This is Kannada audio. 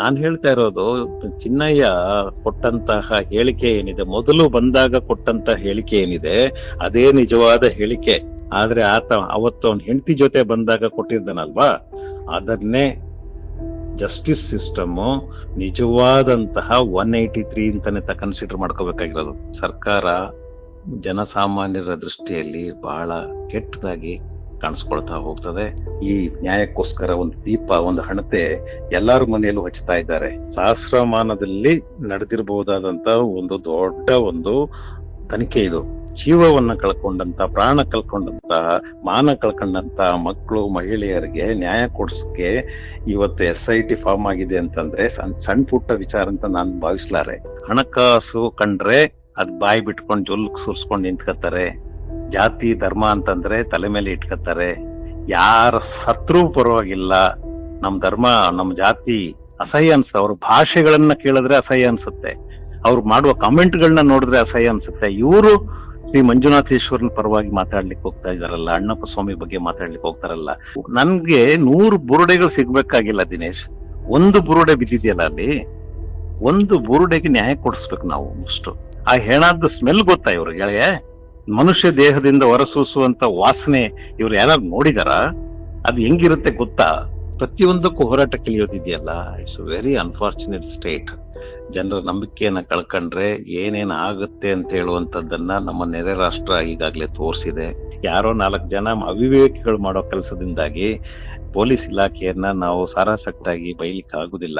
ನಾನು ಹೇಳ್ತಾ ಇರೋದು, ಚಿನ್ನಯ್ಯ ಕೊಟ್ಟಂತಹ ಹೇಳಿಕೆ ಏನಿದೆ? ಮೊದಲು ಬಂದಾಗ ಕೊಟ್ಟಂತ ಹೇಳಿಕೆ ಏನಿದೆ? ಅದೇ ನಿಜವಾದ ಹೇಳಿಕೆ. ಆದ್ರೆ ಆತ, ಅವತ್ತು ಅವನ ಹೆಂಡತಿ ಜೊತೆ ಬಂದಾಗ ಕೊಟ್ಟಿದ್ದಾನಲ್ವಾ? ಅದನ್ನೇ ಜಸ್ಟಿಸ್ ಸಿಸ್ಟಮ್ ನಿಜವಾದಂತಹ ಒನ್ ಏಯ್ಟಿ ತ್ರೀ ಅಂತಾನೆ ಕನ್ಸಿಡರ್ ಮಾಡ್ಕೋಬೇಕಾಗಿರೋದು. ಸರ್ಕಾರ, ಜನಸಾಮಾನ್ಯರ ದೃಷ್ಟಿಯಲ್ಲಿ ಬಹಳ ಕೆಟ್ಟದಾಗಿ ಕಾಣಿಸ್ಕೊಳ್ತಾ ಹೋಗ್ತದೆ. ಈ ನ್ಯಾಯಕ್ಕೋಸ್ಕರ ಒಂದು ದೀಪ, ಒಂದು ಹಣತೆ ಎಲ್ಲಾರ ಮನೆಯಲ್ಲೂ ಹಚ್ಚುತ್ತಾ ಇದ್ದಾರೆ. ಸಹಸ್ರಮಾನದಲ್ಲಿ ನಡೆದಿರಬಹುದಾದಂತ ಒಂದು ದೊಡ್ಡ ಒಂದು ತನಿಖೆ ಇದು. ಜೀವವನ್ನ ಕಳ್ಕೊಂಡಂತ, ಪ್ರಾಣ ಕಳ್ಕೊಂಡಂತ, ಮಾನ ಕಳ್ಕೊಂಡಂತ ಮಕ್ಕಳು, ಮಹಿಳೆಯರಿಗೆ ನ್ಯಾಯ ಕೊಡ್ಸಕ್ಕೆ ಇವತ್ತು ಎಸ್ ಐ ಟಿ ಫಾರ್ಮ್ ಆಗಿದೆ ಅಂತಂದ್ರೆ ಸಣ್ಣ ಪುಟ್ಟ ವಿಚಾರ ಅಂತ ನಾನು ಭಾವಿಸ್ಲಾರೆ. ಹಣಕಾಸು ಕಂಡ್ರೆ ಅದ್ ಬಾಯಿ ಬಿಟ್ಕೊಂಡು ಜೊಲ್ ಸುರ್ಸ್ಕೊಂಡು ನಿಂತ್ಕತ್ತಾರೆ. ಜಾತಿ, ಧರ್ಮ ಅಂತಂದ್ರೆ ತಲೆ ಮೇಲೆ ಇಟ್ಕತ್ತಾರೆ. ಯಾರ ಸತ್ರೂ ಪರವಾಗಿಲ್ಲ. ನಮ್ಮ ಧರ್ಮ ನಮ್ಮ ಜಾತಿ ಅಸಹ್ಯ ಅನ್ಸುತ್ತೆ ಅವ್ರ ಭಾಷೆಗಳನ್ನ ಕೇಳಿದ್ರೆ ಅಸಹ್ಯ ಅನ್ಸುತ್ತೆ. ಅವ್ರು ಮಾಡುವ ಕಾಮೆಂಟ್ಗಳನ್ನ ನೋಡಿದ್ರೆ ಅಸಹ್ಯ ಅನ್ಸುತ್ತೆ. ಇವರು ಶ್ರೀ ಮಂಜುನಾಥೇಶ್ವರನ ಪರವಾಗಿ ಮಾತಾಡ್ಲಿಕ್ಕೆ ಹೋಗ್ತಾ ಇದಾರಲ್ಲ ಅಣ್ಣಪ್ಪ ಸ್ವಾಮಿ ಬಗ್ಗೆ ಮಾತಾಡ್ಲಿಕ್ಕೆ ಹೋಗ್ತಾರಲ್ಲ. ನನ್ಗೆ ನೂರು ಬುರುಡೆಗಳು ಸಿಗ್ಬೇಕಾಗಿಲ್ಲ ದಿನೇಶ್. ಒಂದು ಬುರುಡೆ ಬಿದ್ದಿದೆಯಲ್ಲ ಅಲ್ಲಿ? ಒಂದು ಬುರುಡೆಗೆ ನ್ಯಾಯ ಕೊಡಿಸ್ಬೇಕು ನಾವು ಅಷ್ಟು. ಆ ಹೆಣದ್ದು ಸ್ಮೆಲ್ ಗೊತ್ತಾ ಇವ್ರಿಗೆ ಮನುಷ್ಯ ದೇಹದಿಂದ ಹೊರಸೂಸುವಂತ ವಾಸನೆ ಇವ್ರು ಯಾರು ನೋಡಿದಾರ? ಅದು ಹೆಂಗಿರುತ್ತೆ ಗೊತ್ತಾ? ಪ್ರತಿಯೊಂದಕ್ಕೂ ಹೋರಾಟ ಕಲಿಯೋದಿದೆಯಲ್ಲ ಇಟ್ಸ್ ವೆರಿ ಅನ್ಫಾರ್ಚುನೇಟ್ ಸ್ಟೇಟ್ ಜನರ ನಂಬಿಕೆಯನ್ನ ಕಳ್ಕೊಂಡ್ರೆ ಏನೇನು ಆಗುತ್ತೆ ಅಂತ ಹೇಳುವಂತದ್ದನ್ನ ನಮ್ಮ ನೆರೆ ರಾಷ್ಟ್ರ ಈಗಾಗಲೇ ತೋರಿಸಿದೆ. ಯಾರೋ ನಾಲ್ಕು ಜನ ಅವಿವೇಕಿಗಳು ಮಾಡೋ ಕೆಲಸದಿಂದಾಗಿ ಪೊಲೀಸ್ ಇಲಾಖೆಯನ್ನ ನಾವು ಸಾರಾಸಕ್ತಾಗಿ ಬೈಲಿಕ್ಕೆ ಆಗುದಿಲ್ಲ